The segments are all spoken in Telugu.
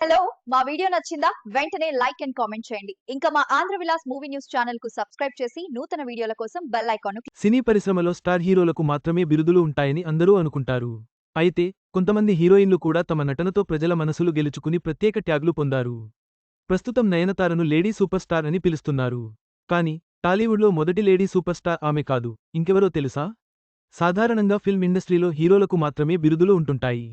హలో మా వీడియో నచ్చిందా? వెంటనే లైక్ అండ్ కామెంట్ చేయండి. ఇంకా మా ఆంధ్ర విలాస్ మూవీ న్యూస్ ఛానల్కు సబ్స్క్రైబ్ చేసి నూతన వీడియోల కోసం బెల్ ఐకాన్ సినీ పరిశ్రమలో స్టార్ హీరోలకు మాత్రమే బిరుదులు ఉంటాయని అందరూ అనుకుంటారు. అయితే కొంతమంది హీరోయిన్లు కూడా తమ నటనతో ప్రజల మనసులు గెలుచుకుని ప్రత్యేక ట్యాగ్లు పొందారు. ప్రస్తుతం నయనతారను లేడీ సూపర్ స్టార్ అని పిలుస్తున్నారు. కాని టాలీవుడ్లో మొదటి లేడీ సూపర్ స్టార్ ఆమె కాదు. ఇంకెవరో తెలుసా? సాధారణంగా ఫిల్మ్ ఇండస్ట్రీలో హీరోలకు మాత్రమే బిరుదులు ఉంటుంటాయి.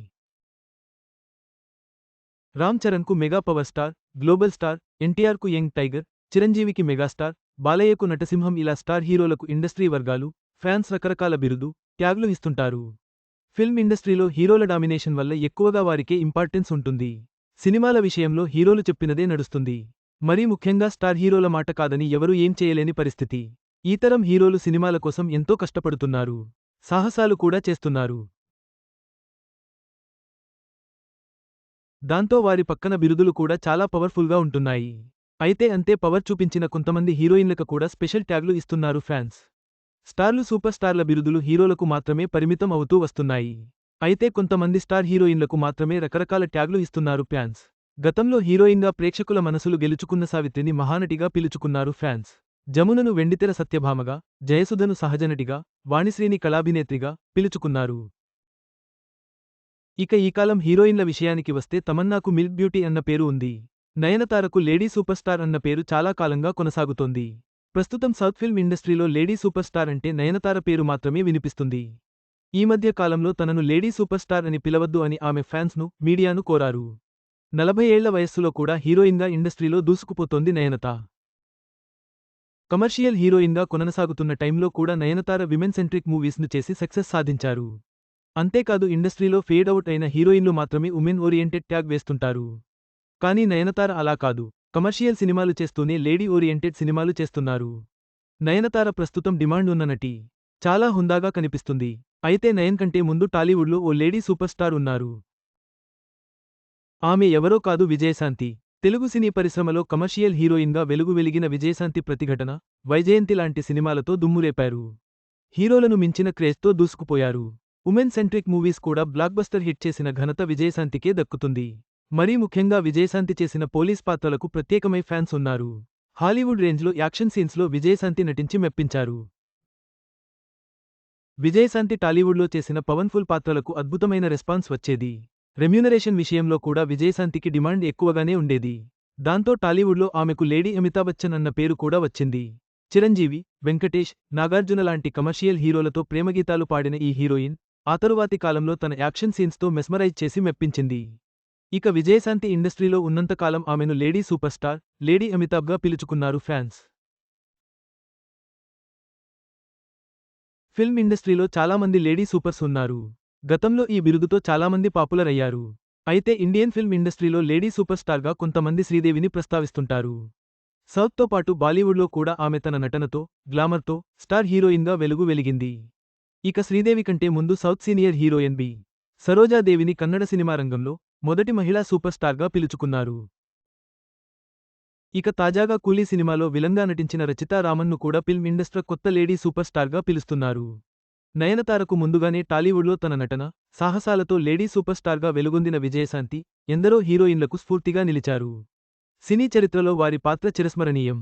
Ram చరణ్కు mega power star global star ఎన్టీఆర్కు యంగ్ టైగర్ చిరంజీవికి మెగాస్టార్ బాలయ్యకు నటసింహం ఇలా స్టార్ హీరోలకు ఇండస్ట్రీ వర్గాలు ఫ్యాన్స్ రకరకాల బిరుదు ట్యాగ్లు ఇస్తుంటారు. ఫిల్మ్ ఇండస్ట్రీలో హీరోల డామినేషన్ వల్ల ఎక్కువగా వారికే ఇంపార్టెన్స్ ఉంటుంది. సినిమాల విషయంలో హీరోలు చెప్పినదే నడుస్తుంది. మరీ ముఖ్యంగా స్టార్ హీరోల మాట కాదని ఎవరూ ఏం చేయలేని పరిస్థితి. ఈ తరం హీరోలు సినిమాల కోసం ఎంతో కష్టపడుతున్నారు. సాహసాలు కూడా చేస్తున్నారు. దాంతో వారి పక్కన బిరుదులు కూడా చాలా పవర్ఫుల్గా ఉంటున్నాయి. అయితే అంతే పవర్ చూపించిన కొంతమంది హీరోయిన్లకు కూడా స్పెషల్ ట్యాగ్లు ఇస్తున్నారు ఫ్యాన్స్. స్టార్లు సూపర్ స్టార్ల బిరుదులు హీరోలకు మాత్రమే పరిమితం అవుతూ వస్తున్నాయి. అయితే కొంతమంది స్టార్ హీరోయిన్లకు మాత్రమే రకరకాల ట్యాగ్లు ఇస్తున్నారు ఫ్యాన్స్. గతంలో హీరోయిన్గా ప్రేక్షకుల మనసులు గెలుచుకున్న సావిత్రిని మహానటిగా పిలుచుకున్నారు ఫ్యాన్స్. జమునను వెండితెర సత్యభామగా జయసుధను సహజనటిగా వాణిశ్రీని కళాభినేత్రిగా పిలుచుకున్నారు. ఇక ఈ కాలం హీరోయిన్ల విషయానికి వస్తే తమన్నాకు మిల్క్ బ్యూటీ అన్న పేరు ఉంది. నయనతారకు లేడీ సూపర్ స్టార్ అన్న పేరు చాలా కాలంగా కొనసాగుతోంది. ప్రస్తుతం సౌత్ ఫిల్మ్ ఇండస్ట్రీలో లేడీ సూపర్ స్టార్ అంటే నయనతార పేరు మాత్రమే వినిపిస్తుంది. ఈ మధ్య కాలంలో తనను లేడీ సూపర్ స్టార్ అని పిలవద్దు అని ఆమె ఫ్యాన్స్ను మీడియాను కోరారు. నలభై ఏళ్ళ వయస్సులో కూడా హీరోయిన్గా ఇండస్ట్రీలో దూసుకుపోతోంది నయనత. కమర్షియల్ హీరోయిన్గా కొనసాగుతున్న టైంలో కూడా నయనతార విమెన్ సెంట్రిక్ మూవీస్ను చేసి సక్సెస్ సాధించారు. అంతేకాదు ఇండస్ట్రీలో ఫేడ్ అవుట్ అయిన హీరోయిన్లు మాత్రమే ఉమెన్ ఓరియంటెడ్ ట్యాగ్ వేస్తుంటారు. కానీ నయనతార అలా కాదు. కమర్షియల్ సినిమాలు చేస్తూనే లేడీ ఓరియంటెడ్ సినిమాలు చేస్తున్నారు. నయనతార ప్రస్తుతం డిమాండ్ ఉన్న నటి. చాలా హుందాగా కనిపిస్తుంది. అయితే నయన్ కంటే ముందు టాలీవుడ్లో ఓ లేడీ సూపర్ స్టార్ ఉన్నారు. ఆమె ఎవరో కాదు విజయశాంతి. తెలుగు సినీ పరిశ్రమలో కమర్షియల్ హీరోయిన్గా వెలుగు వెలిగిన విజయశాంతి ప్రతిఘటన వైజయంతి లాంటి సినిమాలతో దుమ్మురేపారు హీరోలను మించిన క్రేజ్తో దూసుకుపోయారు. ఉమెన్ సెంట్రిక్ మూవీస్ కూడా బ్లాక్బస్టర్ హిట్ చేసిన ఘనత విజయశాంతికే దక్కుతుంది. మరీ ముఖ్యంగా విజయశాంతి చేసిన పోలీస్ పాత్రలకు ప్రత్యేకమై ఫ్యాన్స్ ఉన్నారు. హాలీవుడ్ రేంజ్లో యాక్షన్ సీన్స్లో విజయశాంతి నటించి మెప్పించారు. విజయశాంతి టాలీవుడ్లో చేసిన పవన్ఫుల్ పాత్రలకు అద్భుతమైన రెస్పాన్స్ వచ్చేది. రెమ్యూనరేషన్ విషయంలో కూడా విజయశాంతికి డిమాండ్ ఎక్కువగానే ఉండేది. దాంతో టాలీవుడ్లో ఆమెకు లేడీ అమితాబ్ బచ్చన్ అన్న పేరు కూడా వచ్చింది. చిరంజీవి వెంకటేష్ నాగార్జున లాంటి కమర్షియల్ హీరోలతో ప్రేమగీతాలు పాడిన ఈ హీరోయిన్ ఆ తరువాతి కాలంలో తన యాక్షన్ సీన్స్తో మెస్మరైజ్ చేసి మెప్పించింది. ఇక విజయశాంతి ఇండస్ట్రీలో ఉన్నంతకాలం ఆమెను లేడీ సూపర్ స్టార్ లేడీ అమితాబ్గా పిలుచుకున్నారు ఫ్యాన్స్. ఫిల్మ్ ఇండస్ట్రీలో చాలామంది లేడీ సూపర్స్ ఉన్నారు. గతంలో ఈ బిరుదుతో చాలామంది పాపులర్ అయ్యారు. అయితే ఇండియన్ ఫిల్మ్ ఇండస్ట్రీలో లేడీ సూపర్ స్టార్గా కొంతమంది శ్రీదేవిని ప్రస్తావిస్తుంటారు. సౌత్తో పాటు బాలీవుడ్లో కూడా ఆమె తన నటనతో గ్లామర్తో స్టార్ హీరోయిన్గా వెలుగు వెలిగింది. ఇక శ్రీదేవి కంటే ముందు సౌత్ సీనియర్ హీరోయిన్ బి. సరోజాదేవిని కన్నడ సినిమా రంగంలో మొదటి మహిళా సూపర్ స్టార్గా పిలుచుకున్నారు. ఇక తాజాగా కూలీ సినిమాలో విలంగా నటించిన రచితా రామన్ను కూడా ఫిల్మ్ ఇండస్ట్రీ కొత్త లేడీ సూపర్ స్టార్గా పిలుస్తున్నారు. నయనతారకు ముందుగానే టాలీవుడ్లో తన నటన సాహసాలతో లేడీ సూపర్ స్టార్గా వెలుగొందిన విజయశాంతి ఎందరో హీరోయిన్లకు స్ఫూర్తిగా నిలిచారు. సినీ చరిత్రలో వారి పాత్ర చిరస్మరణీయం.